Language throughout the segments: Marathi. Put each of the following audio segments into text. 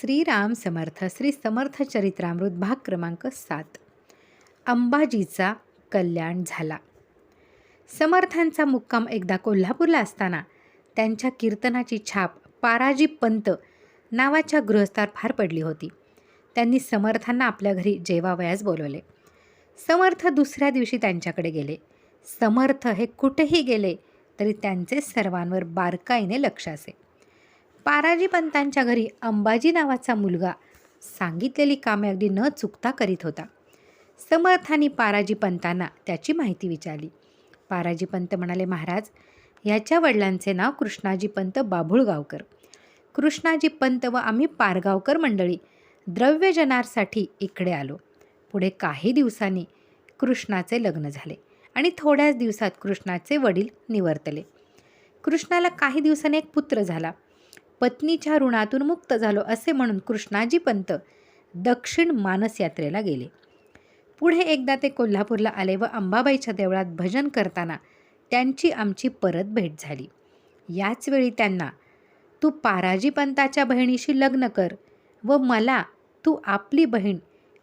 श्रीराम समर्थ श्री समर्थ चरित्रामृत भाग क्रमांक सात. अंबाजीचा कल्याण झाला. समर्थांचा मुक्काम एकदा कोल्हापूरला असताना त्यांच्या कीर्तनाची छाप पाराजी पंत नावाच्या गृहस्थार फार पडली होती. त्यांनी समर्थांना आपल्या घरी जेवावयास बोलवले. समर्थ दुसऱ्या दिवशी त्यांच्याकडे गेले. समर्थ हे कुठेही गेले तरी त्यांचे सर्वांवर बारकाईने लक्ष असे. पाराजी पंतांच्या घरी अंबाजी नावाचा मुलगा सांगितलेली कामे अगदी न चुकता करीत होता. समर्थांनी पाराजी पंतांना त्याची माहिती विचारली. पाराजी पंत म्हणाले महाराज याच्या वडिलांचे नाव कृष्णाजी पंत बाभुळगावकर. कृष्णाजी पंत व आम्ही पारगावकर मंडळी द्रव्यजनारसाठी इकडे आलो. पुढे काही दिवसांनी कृष्णाचे लग्न झाले आणि थोड्याच दिवसात कृष्णाचे वडील निवर्तले. कृष्णाला काही दिवसांनी एक पुत्र झाला. पत्नीच्या ऋणातून मुक्त झालो असे म्हणून कृष्णाजी पंत दक्षिण मानस यात्रेला गेले. पुढे एकदा ते कोल्हापूरला आले व अंबाबाईच्या देवळात भजन करताना त्यांची आमची परत भेट झाली. याचवेळी त्यांना तू पाराजी पंताच्या बहिणीशी लग्न कर व मला तू आपली बहीण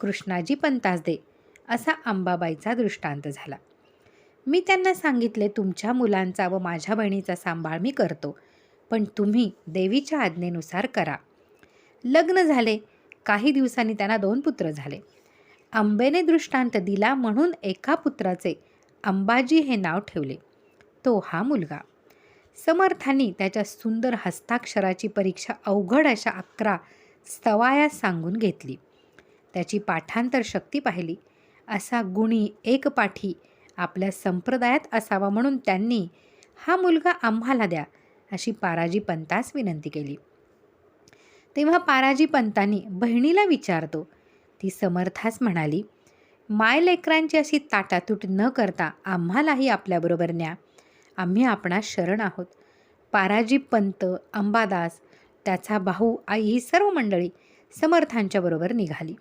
कृष्णाजी पंतास दे असा अंबाबाईचा दृष्टांत झाला. मी त्यांना सांगितले तुमच्या मुलांचा व माझ्या बहिणीचा सांभाळ मी करतो. पण तुम्ही देवीच्या आज्ञेनुसार करा. लग्न झाले. काही दिवसांनी त्यांना दोन पुत्र झाले. आंबेने दृष्टांत दिला म्हणून एका पुत्राचे अंबाजी हे नाव ठेवले. तो हा मुलगा. समर्थांनी त्याच्या सुंदर हस्ताक्षराची परीक्षा अवघड अशा अकरा स्तवाया सांगून घेतली. त्याची पाठांतर शक्ती पाहिली. असा गुणी एकपाठी आपल्या संप्रदायात असावा म्हणून त्यांनी हा मुलगा आम्हाला द्या. अशी पाराजी पंतास विनंती केली. तेव्हा पाराजी पंतांनी बहिणीला विचारतो. ती समर्थास म्हणाली माय लेकरांची अशी ताटातूट न करता आम्हालाही आपल्याबरोबर न्या. आम्ही आपणास शरण आहोत. पाराजी पंत अंबादास त्याचा भाऊ आई ही सर्व मंडळी समर्थांच्या बरोबर निघाली.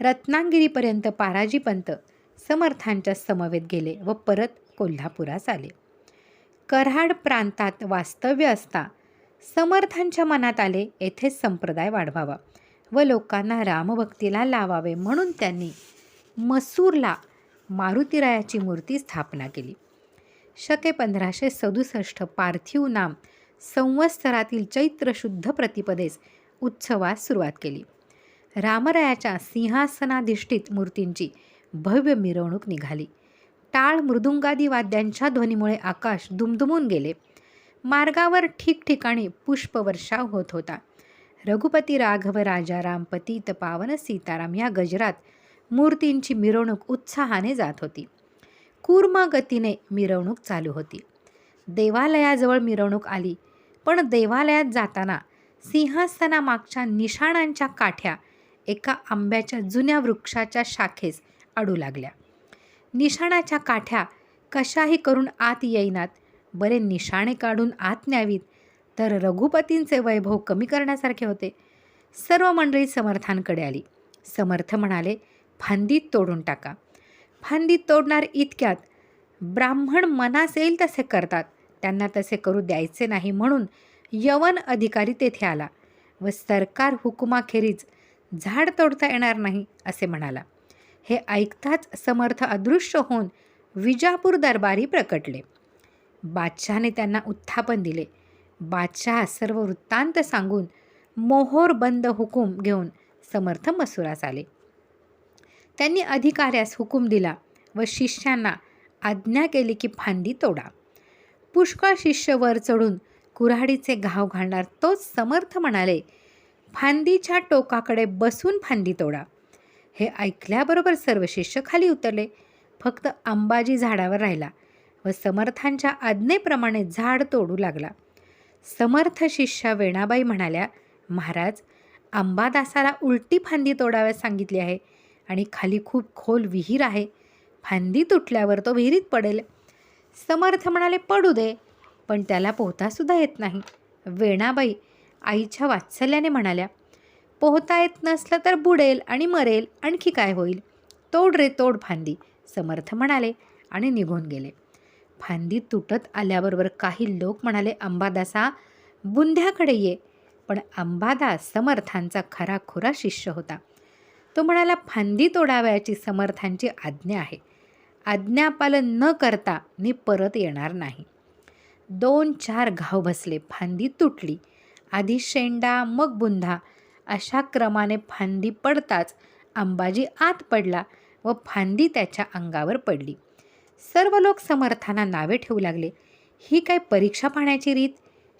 रत्नागिरीपर्यंत पाराजी पंत समर्थांच्या समवेत गेले व परत कोल्हापुरास आले. कराड प्रांतात वास्तव्य असता समर्थांच्या मनात आले येथेच संप्रदाय वाढवावा व लोकांना रामभक्तीला लावावे म्हणून त्यांनी मसूरला मारुतीरायाची मूर्ती स्थापना केली. शके पंधराशे सदुसष्ट पार्थिव नाम संवत्सरातील चैत्र शुद्ध प्रतिपदेस उत्सवास सुरुवात केली. रामरायाच्या सिंहासनाधिष्ठित मूर्तींची भव्य मिरवणूक निघाली. टाळ मृदुंगादी वाद्यांच्या ध्वनीमुळे आकाश दुमदुमून गेले. मार्गावर ठिकठिकाणी पुष्पवर्षाव होत होता. रघुपती राघव राजा राम पतीत पावन सीताराम या गजरात मूर्तींची मिरवणूक उत्साहाने जात होती. कूर्म गतीने मिरवणूक चालू होती. देवालयाजवळ मिरवणूक आली पण देवालयात जाताना सिंहासनामागच्या निशाणांच्या काठ्या एका आंब्याच्या जुन्या वृक्षाच्या शाखेस अडू लागल्या. निशाणाच्या काठ्या कशाही करून आत येईनात. बरे निशाणे काढून आत न्यावीत. तर रघुपतींचे वैभव कमी करण्यासारखे होते. सर्व मंडळी समर्थांकडे आली. समर्थ म्हणाले फांदीत तोडून टाका. फांदीत तोडणार इतक्यात. ब्राह्मण मनास येईल तसे करतात. त्यांना तसे करू द्यायचे नाही म्हणून यवन अधिकारी तेथे आला व सरकार हुकुमाखेरीज झाड तोडता येणार नाही असे म्हणाला. हे ऐकताच समर्थ अदृश्य होऊन विजापूर दरबारी प्रकटले. बादशहाने त्यांना उत्थापन दिले. बादशहा सर्व वृत्तांत सांगून मोहोर बंद हुकूम घेऊन समर्थ मसुरास आले. त्यांनी अधिकाऱ्यास हुकूम दिला व शिष्यांना आज्ञा केली की फांदी तोडा. पुष्कळ शिष्य वर चढून कुऱ्हाडीचे घाव घालणार तोच समर्थ म्हणाले फांदीच्या टोकाकडे बसून फांदी तोडा. हे ऐकल्याबरोबर सर्व शिष्य खाली उतरले. फक्त अंबाजी झाडावर राहिला व समर्थांच्या आज्ञेप्रमाणे झाड तोडू लागला. समर्थ शिष्या वेणाबाई म्हणाल्या महाराज अंबादासाला उलटी फांदी तोडाव्यास सांगितली आहे आणि खाली खूप खोल विहीर आहे. फांदी तुटल्यावर तो विहिरीत पडेल समर्थ म्हणाले पडू दे पण त्याला पोहतासुद्धा येत नाही वेणाबाई आईच्या वात्सल्याने म्हणाल्या पोहता येत नसलं तर बुडेल आणि मरेल आणखी काय होईल? तोड रे तोड फांदी समर्थ म्हणाले आणि निघून गेले. फांदी तुटत आल्याबरोबर काही लोक म्हणाले अंबादासा बुंध्याकडे ये. पण अंबादास समर्थांचा खराखुरा शिष्य होता. तो म्हणाला फांदी तोडावयाची समर्थांची आज्ञा आहे. आज्ञापालन न करता मी परत येणार नाही. दोन चार घाव बसले फांदी तुटली. आधी शेंडा मग बुंधा अशा क्रमाने फांदी पडताच अंबाजी आत पडला व फांदी त्याच्या अंगावर पडली. सर्व लोक समर्थांना नावे ठेवू लागले. ही काय परीक्षा पाहण्याची रीत?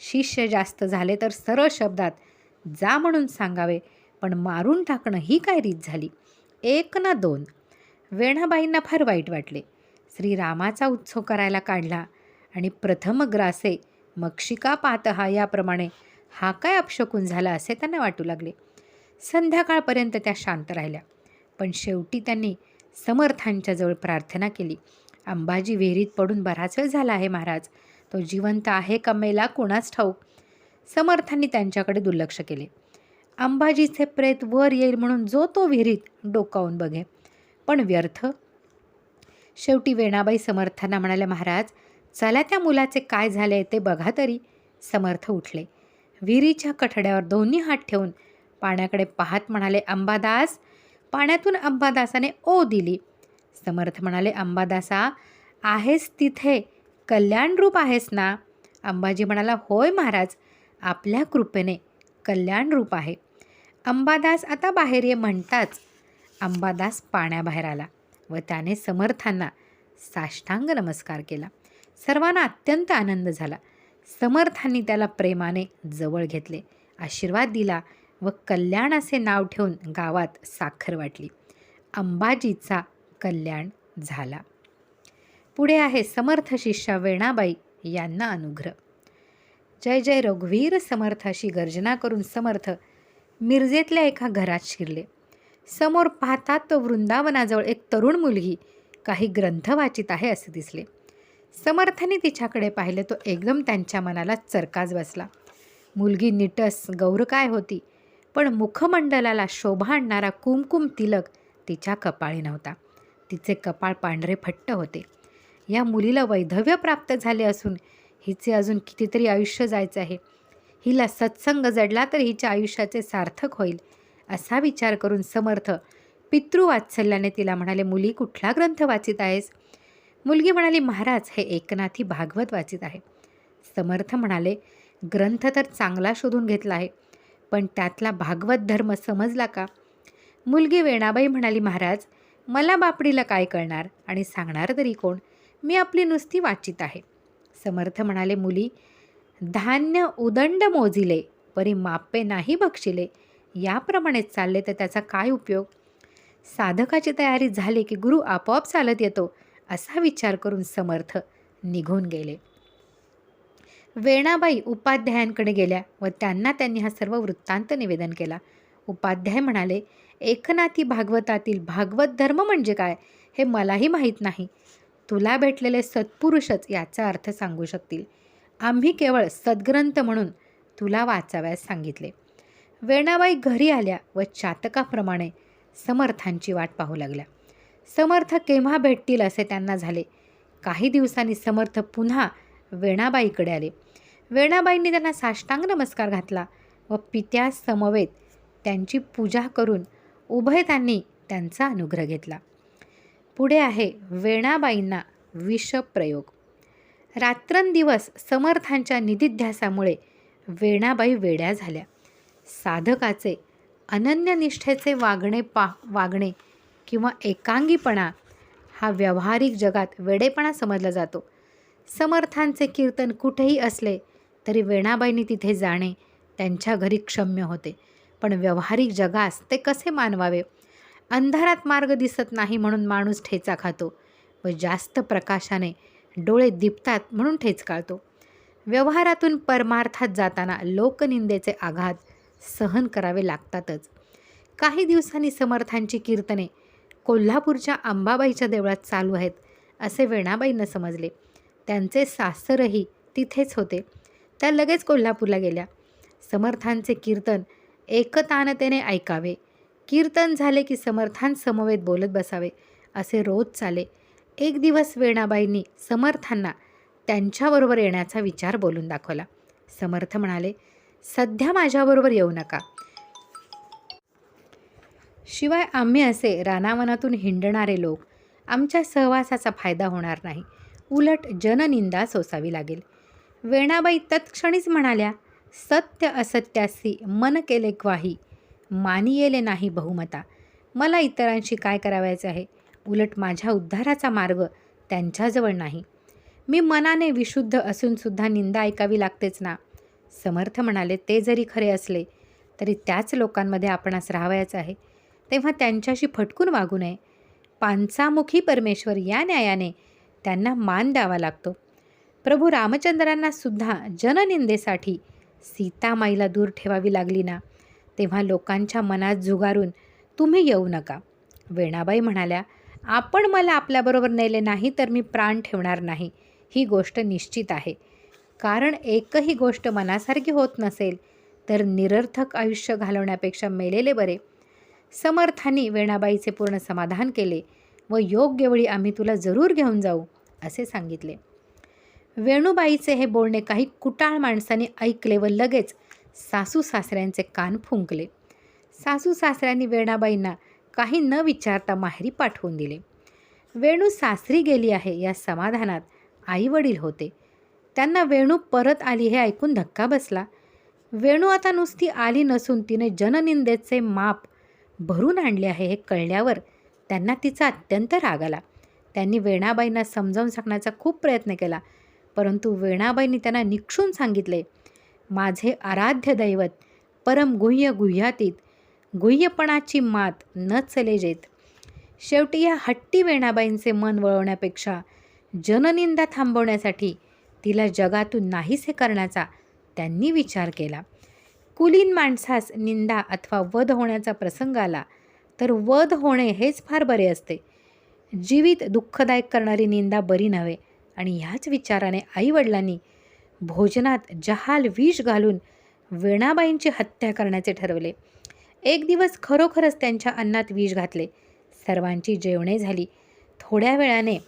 शिष्य जास्त झाले तर सरळ शब्दात जा म्हणून सांगावे पण मारून टाकणं ही काय रीत झाली? एक ना दोन. वेणाबाईंना फार वाईट वाटले. श्रीरामाचा उत्सव करायला काढला आणि प्रथम ग्रासे मक्षिका पातहा याप्रमाणे हा काय अपशकून झाला असे त्यांना वाटू लागले. संध्याकाळपर्यंत त्या शांत राहिल्या. पण शेवटी त्यांनी समर्थांच्याजवळ प्रार्थना केली. अंबाजी विहिरीत पडून बराच वेळ झाला आहे महाराज. तो जिवंत आहे का मेला कोणाच ठाऊक? समर्थांनी त्यांच्याकडे दुर्लक्ष केले. अंबाजीचे प्रेत वर येईल म्हणून जो तो विहिरीत डोकावून बघे. पण व्यर्थ. शेवटी वेणाबाई समर्थांना म्हणाल्या महाराज चला त्या मुलाचे काय झाले ते बघा तरी. समर्थ उठले. विहिरीच्या कठड्यावर दोन्ही हात ठेवून पाण्याकडे पाहत म्हणाले अंबादास. पाण्यातून अंबादासाने ओ दिली. समर्थ म्हणाले अंबादासा आहेस तिथे. कल्याणरूप आहेस ना? अंबाजी म्हणाला होय महाराज आपल्या कृपेने कल्याणरूप आहे. अंबादास आता बाहेर ये म्हणताच अंबादास पाण्याबाहेर आला व त्याने समर्थांना साष्टांग नमस्कार केला. सर्वांना अत्यंत आनंद झाला. समर्थांनी त्याला प्रेमाने जवळ घेतले. आशीर्वाद दिला व कल्याण असे नाव ठेवून गावात साखर वाटली. अंबाजीचा कल्याण झाला. पुढे आहे समर्थ शिष्या वेणाबाई यांना अनुग्रह. जय जय रघुवीर समर्थ अशी गर्जना करून समर्थ मिरजेतल्या एका घरात शिरले. समोर पाहतात तो वृंदावनाजवळ एक तरुण मुलगी. काही ग्रंथ वाचित आहे असे दिसले. समर्थाने तिच्याकडे पाहिले तो एकदम त्यांच्या मनाला चरकाच बसला. मुलगी निटस गौर काय होती? पण मुखमंडलाला शोभा आणणारा कुमकुम तिलक तिच्या कपाळी नव्हता. तिचे कपाळ पांढरे फट्ट होते. या मुलीला वैधव्य प्राप्त झाले असून हिचे अजून कितीतरी आयुष्य जायचं आहे. हिला सत्संग जडला तर हिच्या आयुष्याचे सार्थक होईल असा विचार करून समर्थ पितृवात्सल्याने तिला म्हणाले मुली कुठला ग्रंथ वाचित आहेस? मुलगी म्हणाली महाराज हे एकनाथी भागवत वाचित आहे. समर्थ म्हणाले ग्रंथ तर चांगला शोधून घेतला आहे पण त्यातला भागवत धर्म समजला का? मुलगी वेणाबाई म्हणाली महाराज मला बापडीला काय कळणार आणि सांगणार तरी कोण? मी आपली नुसती वाचित आहे. समर्थ म्हणाले मुली धान्य उदंड मोजिले परी मापे नाही बक्षिले याप्रमाणेच चालले तर त्याचा काय उपयोग? साधकाची तयारी झाली की गुरु आपोआप चालत येतो असा विचार करून समर्थ निघून गेले. वेणाबाई उपाध्यायांकडे गेल्या व त्यांना त्यांनी हा सर्व वृत्तांत निवेदन केला. उपाध्याय म्हणाले एकनाथी भागवतातील भागवत धर्म म्हणजे काय हे मलाही माहीत नाही. तुला भेटलेले सत्पुरुषच याचा अर्थ सांगू शकतील. आम्ही केवळ सद्ग्रंथ म्हणून तुला वाचाव्यास सांगितले. वेणाबाई घरी आल्या व चातकाप्रमाणे समर्थांची वाट पाहू लागल्या. समर्थ केव्हा भेटतील असे त्यांना झाले. काही दिवसांनी समर्थ पुन्हा वेणाबाईकडे आले. वेणाबाईंनी त्यांना साष्टांग नमस्कार घातला व पित्या समवेत त्यांची पूजा करून उभय त्यांनी त्यांचा अनुग्रह घेतला. पुढे आहे वेणाबाईंना विषप्रयोग रात्रंदिवस समर्थांच्या निधिध्यासामुळे वेणाबाई वेड्या झाल्या. साधकाचे अनन्यनिष्ठेचे वागणे पा वागणे किंवा एकांगीपणा हा व्यावहारिक जगात वेडेपणा समजला जातो. समर्थांचे कीर्तन कुठेही असले तरी वेणाबाईंनी तिथे जाणे त्यांच्या घरी क्षम्य होते. पण व्यावहारिक जगास ते कसे मानवावे? अंधारात मार्ग दिसत नाही म्हणून माणूस ठेचा खातो व जास्त प्रकाशाने डोळे दिपतात म्हणून ठेच काढतो. व्यवहारातून परमार्थात जाताना लोकनिंदेचे आघात सहन करावे लागतातच. काही दिवसांनी समर्थांची कीर्तने कोल्हापूरच्या अंबाबाईच्या देवळात चालू आहेत असे वेणाबाईंना समजले. त्यांचे सासरही तिथेच होते. त्या लगेच कोल्हापूरला गेल्या. समर्थांचे कीर्तन एकतानतेने ऐकावे. कीर्तन झाले की समर्थांसमवेत बोलत बसावे असे रोज चाले. एक दिवस वेणाबाईंनी समर्थांना त्यांच्याबरोबर येण्याचा विचार बोलून दाखवला. समर्थ म्हणाले सध्या माझ्याबरोबर येऊ नका. शिवाय आम्ही असे रानावनातून हिंडणारे लोक आमच्या सहवासाचा फायदा होणार नाही. उलट जननिंदा सोसावी लागेल. वेणाबाई तत्क्षणीच म्हणाल्या सत्य असत्यासी मन केले ग्वाही मानी येले नाही बहुमता. मला इतरांशी काय करावायचे आहे? उलट माझ्या उद्धाराचा मार्ग त्यांच्याजवळ नाही. मी मनाने विशुद्ध असूनसुद्धा निंदा ऐकावी लागतेच ना. समर्थ म्हणाले ते जरी खरे असले तरी त्याच लोकांमध्ये आपणास राहावयाचं आहे. तेव्हा त्यांच्याशी फटकून वागू नये. पांचामुखी परमेश्वर या न्यायाने त्यांना मान द्यावा लागतो. प्रभू रामचंद्रांना सुद्धा जननिंदेसाठी सीतामाईला दूर ठेवावी लागली ना तेव्हा लोकांच्या मनात जुगारून तुम्ही येऊ नका. वेणाबाई म्हणाल्या आपण मला आपल्याबरोबर नेले नाही तर मी प्राण ठेवणार नाही. ही गोष्ट निश्चित आहे. कारण एकही गोष्ट मनासारखी होत नसेल तर निरर्थक आयुष्य घालवण्यापेक्षा मेलेले बरे. समर्थांनी वेणाबाईचे पूर्ण समाधान केले व योग्य वेळी आम्ही तुला जरूर घेऊन जाऊ असे सांगितले. वेणूबाईचे हे बोलणे काही कुटाळ माणसांनी ऐकले व लगेच सासू सासऱ्यांचे कान फुंकले. सासू सासऱ्यांनी वेणाबाईंना काही न विचारता माहेरी पाठवून दिले. वेणू सासरी गेली आहे या समाधानात आईवडील होते. त्यांना वेणू परत आली हे ऐकून धक्का बसला. वेणू आता नुसती आली नसून तिने जननिंदेचे माप भरून आणले आहे हे कळल्यावर त्यांना तिचा अत्यंत राग आला. त्यांनी वेणाबाईंना समजावून सांगण्याचा खूप प्रयत्न केला परंतु वेणाबाईंनी त्यांना निक्षून सांगितले माझे आराध्य दैवत परम गुह्य गुह्यातीत गुह्यपणाची मात न चले जेत. शेवटी या हट्टी वेणाबाईंचे मन वळवण्यापेक्षा जननिंदा थांबवण्यासाठी तिला जगातून नाहीसे करण्याचा त्यांनी विचार केला. कुलीन माणसास निंदा अथवा वध होण्याचा प्रसंग आला तर वध होणे हेच फार बरे असते. जीवित दुःखदायक करणारी निंदा बरी नव्हे आणि ह्याच विचाराने आईवडिलांनी भोजनात जहाल विष घालून वेणाबाईंची हत्या करण्याचे ठरवले. एक दिवस खरोखरच त्यांच्या अन्नात विष घातले. सर्वांची जेवणे झाली. थोड्या वेळाने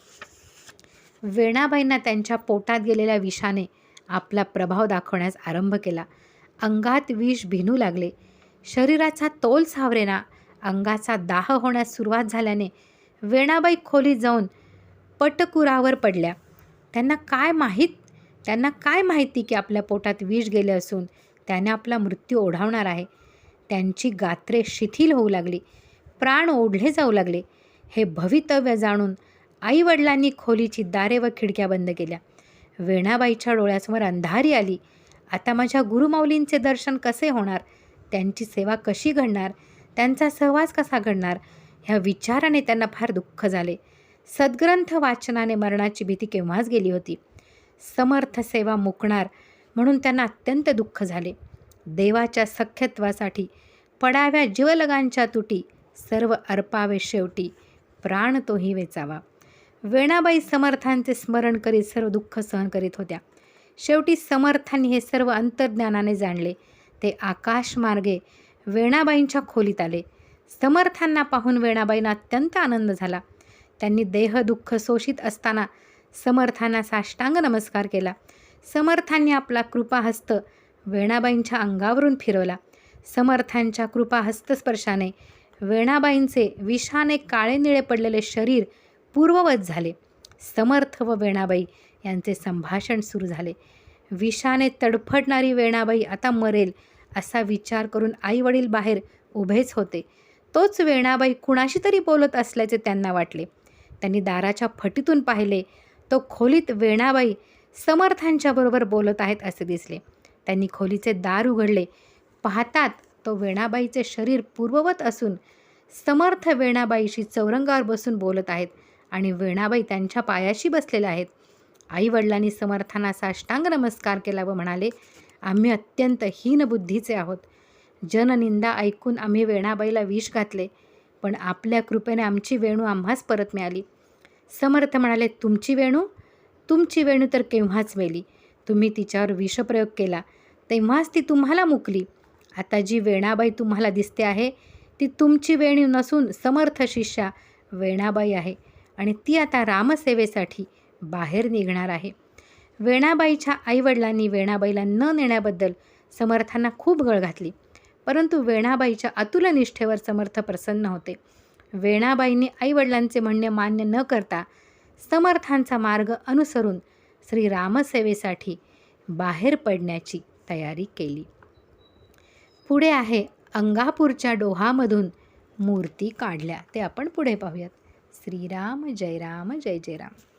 वेणाबाईंना त्यांच्या पोटात गेलेल्या विषाने आपला प्रभाव दाखवण्यास आरंभ केला. अंगात विष भिनू लागले. शरीराचा तोल सावरेना. अंगाचा दाह होण्यास सुरुवात झाल्याने वेणाबाई खोली जाऊन पटकुरावर पडल्या. त्यांना काय माहीत? त्यांना काय माहिती की आपल्या पोटात विष गेले असून त्याने आपला मृत्यू ओढावणार आहे? त्यांची गात्रे शिथिल होऊ लागली. प्राण ओढले जाऊ लागले. हे भवितव्य जाणून आईवडिलांनी खोलीची दारे व खिडक्या बंद केल्या. वेणाबाईच्या डोळ्यासमोर अंधारी आली. आता माझ्या गुरुमाऊलींचे दर्शन कसे होणार? त्यांची सेवा कशी घडणार? त्यांचा सहवास कसा घडणार? ह्या विचाराने त्यांना फार दुःख झाले. सद्ग्रंथ वाचनाने मरणाची भीती केव्हाच गेली होती? समर्थ सेवा मुकणार म्हणून त्यांना अत्यंत दुःख झाले. देवाच्या सख्यत्वासाठी पडाव्या जीवलगांच्या तुटी सर्व अर्पावे शेवटी प्राण तोही वेचावा. वेणाबाई समर्थांचे स्मरण करीत सर्व दुःख सहन करीत होत्या. शेवटी समर्थांनी हे सर्व अंतर्ज्ञानाने जाणले. ते आकाशमार्गे वेणाबाईंच्या खोलीत आले. समर्थांना पाहून वेणाबाईंना अत्यंत आनंद झाला. त्यांनी देह दुःख शोषित असताना समर्थांना साष्टांग नमस्कार केला. समर्थांनी आपला कृपाहस्त वेणाबाईंच्या अंगावरून फिरवला. समर्थांच्या कृपाहस्तस्पर्शाने वेणाबाईंचे विषाने काळे निळे पडलेले शरीर पूर्ववत झाले. समर्थ व वेणाबाई यांचे संभाषण सुरू झाले. विषाने तडफडणारी वेणाबाई आता मरेल असा विचार करून आईवडील बाहेर उभेच होते. तोच वेणाबाई कुणाशी तरी बोलत असल्याचे त्यांना वाटले. त्यांनी दाराच्या फटीतून पाहिले. तो खोलीत वेणाबाई समर्थांच्याबरोबर बोलत आहेत असे दिसले. त्यांनी खोलीचे दार उघडले. पाहतात तो वेणाबाईचे शरीर पूर्ववत असून समर्थ वेणाबाईशी चौरंगावर बसून बोलत आहेत आणि वेणाबाई त्यांच्या पायाशी बसलेल्या आहेत. आईवडिलांनी समर्थानाचा अष्टांग नमस्कार केला व म्हणाले आम्ही अत्यंत हीनबुद्धीचे आहोत. जननिंदा ऐकून आम्ही वेणाबाईला विष घातले पण आपल्या कृपेने आमची वेणू आम्हाच परत मिळाली. समर्थ म्हणाले तुमची वेणू? तुमची वेणू तर केव्हाच मेली? तुम्ही तिच्यावर विषप्रयोग केला तेव्हाच ती तुम्हाला मुकली. आता जी वेणाबाई तुम्हाला दिसते आहे ती तुमची वेणी नसून समर्थ शिष्या वेणाबाई आहे आणि ती आता रामसेवेसाठी बाहेर निघणार आहे. वेणाबाईच्या आईवडिलांनी वेणाबाईला न नेण्याबद्दल समर्थांना खूप गळ घातली. परंतु वेणाबाईच्या अतुल निष्ठेवर समर्थ प्रसन्न होते. वेणाबाईंनी आईवडिलांचे म्हणणे मान्य न करता समर्थांचा मार्ग अनुसरून श्रीरामसेवेसाठी बाहेर पडण्याची तयारी केली. पुढे आहे अंगापूरच्या डोहामधून मूर्ती काढल्या. ते आपण पुढे पाहूयात. श्रीराम जय राम जय जय राम.